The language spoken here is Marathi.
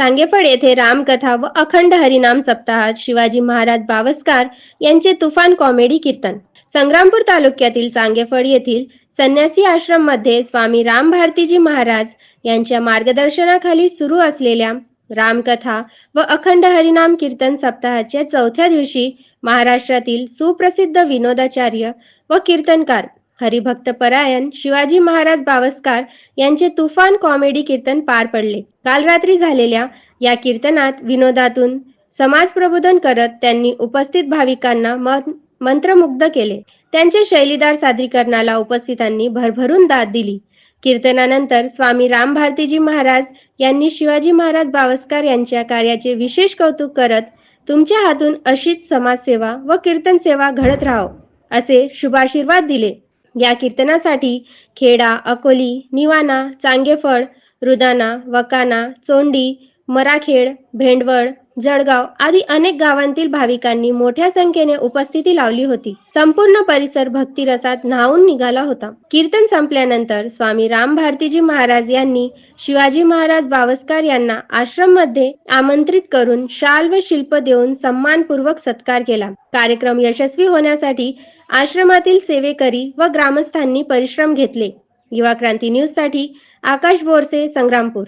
सांगेफळ येथे रामकथा व अखंड हरिनाम सप्ताहात शिवाजी महाराज बावस्कार यांचे तुफान कॉमेडी कीर्तन. संग्रामपूर तालुक्यातील चांगेफळ येथील संन्यासी आश्रममध्ये स्वामी राम भारतीजी महाराज यांच्या मार्गदर्शनाखाली सुरू असलेल्या रामकथा व अखंड हरिनाम कीर्तन सप्ताहाच्या चौथ्या दिवशी महाराष्ट्रातील सुप्रसिद्ध विनोदाचार्य व कीर्तनकार हरिभक्त परायण शिवाजी महाराज बावस्कार यांचे तुफान कॉमेडी कीर्तन पार पडले. काल रात्री झालेल्या या कीर्तनात विनोदातून समाज प्रबोधन करत त्यांनी उपस्थित भाविकांना मंत्रमुग्ध केले. त्यांच्या शैलीदार सादरीकरणाला उपस्थितांनी भरभरून दाद दिली. कीर्तनानंतर स्वामी राम भारतीजी महाराज यांनी शिवाजी महाराज बावस्कार यांच्या कार्याचे विशेष कौतुक करत तुमच्या हातून अशीच समाजसेवा व कीर्तन सेवा घडत राहो असे शुभाशीर्वाद दिले. या कीर्तनासाठी खेडा अकोली निवाणा चांगेफळ रुदाना वकाना चोंडी मराखेड भेंडवळ जळगाव आदी अनेक गावांतील भाविकांनी मोठ्या संख्येने उपस्थिती लावली होती. संपूर्ण परिसर भक्तिरसात न्हावून निघाला होता. कीर्तन संपल्यानंतर स्वामी राम भारतीजी महाराज यांनी शिवाजी महाराज बावस्कार यांना आश्रममध्ये आमंत्रित करून शाल व शिल्प देऊन सन्मानपूर्वक सत्कार केला. कार्यक्रम यशस्वी होण्यासाठी आश्रमातील सेवेकरी व ग्रामस्थांनी परिश्रम घेतले. युवा क्रांती न्यूजसाठी आकाश बोरसे संग्रामपूर.